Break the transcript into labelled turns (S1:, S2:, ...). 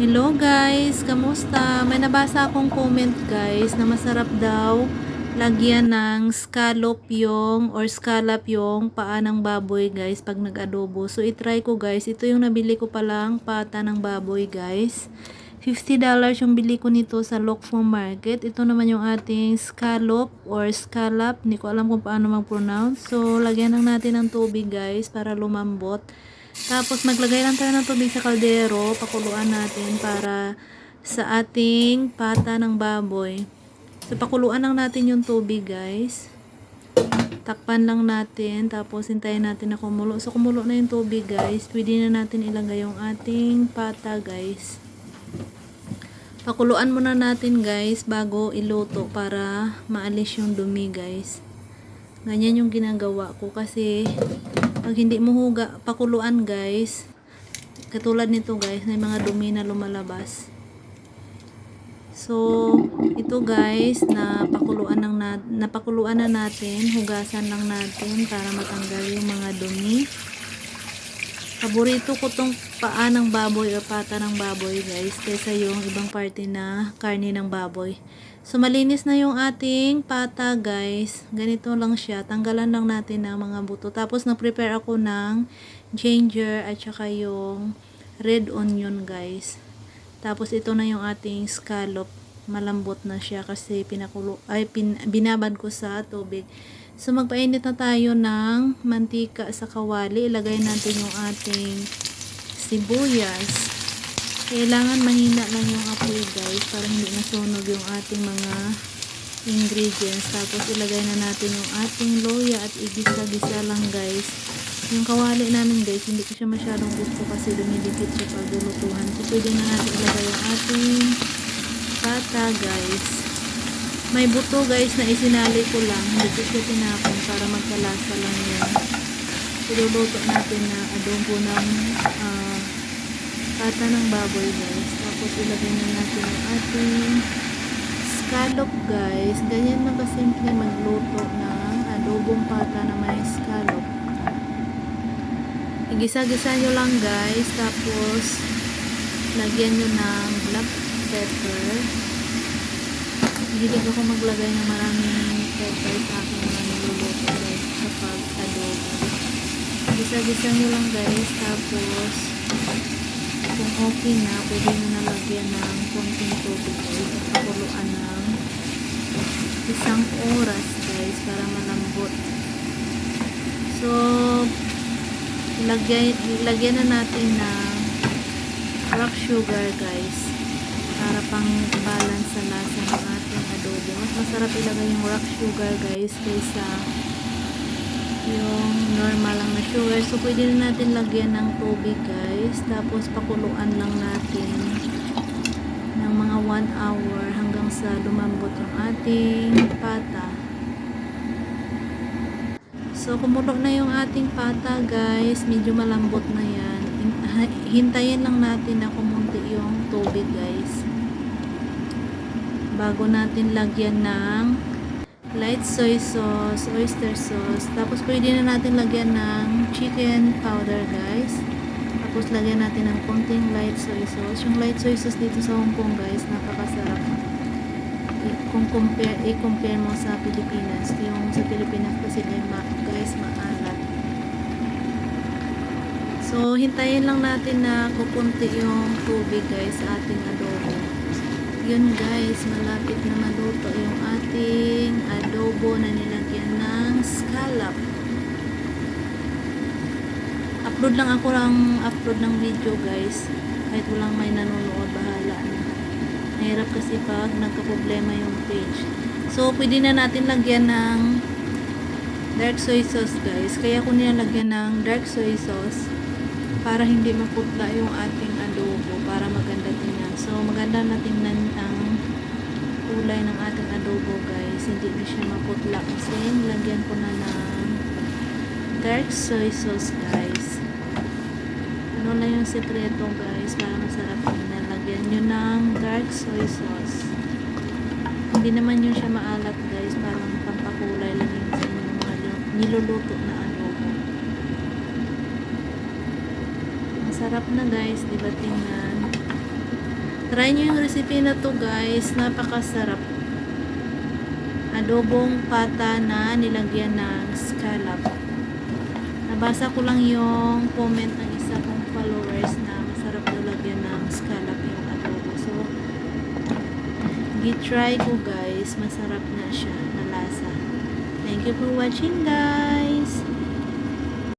S1: Hello guys, kamusta? May nabasa akong comment guys na masarap daw lagyan ng scallop yung or scallop yung paa ng baboy guys pag nag-adobo. So itry ko guys, ito yung nabili ko palang pata ng baboy guys. $50 yung bili ko nito sa Lokfo Market. Ito naman yung ating scallop or scallop. Hindi ko alam kung paano mag-pronounce. So, lagyan lang natin ng tubig guys para lumambot. Tapos, maglagay lang tayo ng tubig sa kaldero. Pakuluan natin para sa ating pata ng baboy. So, pakuluan lang natin yung tubig guys. Takpan lang natin. Tapos, hintayin natin na kumulo. So, kumulo na yung tubig guys. Pwede na natin ilagay yung ating pata guys. Pakuluan muna natin guys bago iluto para maalis yung dumi guys. Ganyan yung ginagawa ko kasi pag hindi mo huga, pakuluan guys, katulad nito guys, may mga dumi na lumalabas. So, ito guys, na pakuluan, ng na, napakuluan na natin, hugasan lang natin para matanggal yung mga dumi. Paborito ko tong paa ng baboy o pata ng baboy guys kaysa yung ibang parte na karne ng baboy. So malinis na yung ating pata guys. Ganito lang siya. Tanggalan lang natin ng mga buto. Tapos nag-prepare ako ng ginger at saka yung red onion guys. Tapos ito na yung ating scallop. Malambot na siya kasi pinakulo ay pin, binabad ko sa tubig. So, magpainit na tayo ng mantika sa kawali. Ilagay natin yung ating sibuyas. Kailangan mahina lang yung apoy guys para hindi nasunog yung ating mga ingredients. Tapos, ilagay na natin yung ating loya at igisa-gisa lang guys. Yung kawali namin guys, hindi ko siya masyadong gusto kasi dumidikit siya pag lulutuhan. So, pwede na natin ilagay yung ating pata guys. May buto guys na isinali ko lang. Hindi ko siya tinapon para magkalasa lang yan. Iluluto natin na adobo ng uh, pata ng baboy guys. Tapos ilagay na natin yung ating scallop guys. Ganyan lang kasimple magluto ng adobong pata na may scallop. Igisa-gisa nyo lang guys. Tapos lagyan nyo ng black pepper hilig ako maglagay ng maraming pepper sa aking mga niluluto guys kapag adobo. Gisa-gisa nyo lang guys tapos kung okay na pwede nyo nalagyan ng konting tubig guys pakuluan ng isang oras guys para malambot. So ilagay, ilagyan na natin ng rock sugar guys para pang balance sa lasa ng ating adobo. Mas masarap ilagay yung rock sugar guys kaysa yung normal lang na sugar. So, pwede na natin lagyan ng tubig guys. Tapos, pakuluan lang natin ng mga 1 hour hanggang sa lumambot yung ating pata. So, kumulo na yung ating pata guys. Medyo malambot na yan. Hintayin lang natin na kumunti yung tubig guys bago natin lagyan ng light soy sauce, oyster sauce. Tapos pwede na natin lagyan ng chicken powder guys. Tapos lagyan natin ng konting light soy sauce. Yung light soy sauce dito sa Hong Kong guys, napakasarap. Kung compare, i-compare mo sa Pilipinas. Yung sa Pilipinas kasi guys, maalat. So, hintayin lang natin na kukunti yung tubig guys sa ating adobo yun guys, malapit na maluto Upload lang ako lang upload ng video guys. Kahit walang may nanonood, bahala na. Mahirap kasi pag nagka-problema yung page. So, pwede na natin lagyan ng dark soy sauce guys. Kaya ko nilalagyan ng dark soy sauce para hindi maputla yung ating adobo para maganda tingnan. So, maganda na tingnan ang kulay ng ating adobo guys. Hindi na siya maputla kasi lagyan ko na ng dark soy sauce guys. Na yung sekreto guys para masarap tingnan. Lagyan nyo ng dark soy sauce. Hindi naman yun siya maalat guys. Parang pampakulay lang yun sa inyong niluluto na adobo. Masarap na guys, di ba tingnan? Try nyo yung recipe na to guys. Napakasarap. Adobong pata na nilagyan ng scallop. Nabasa ko lang yung comment ng followers na masarap daw lagyan ng scallop yung adobo. So, gitry ko guys. Masarap na siya na lasa. Thank you for watching guys.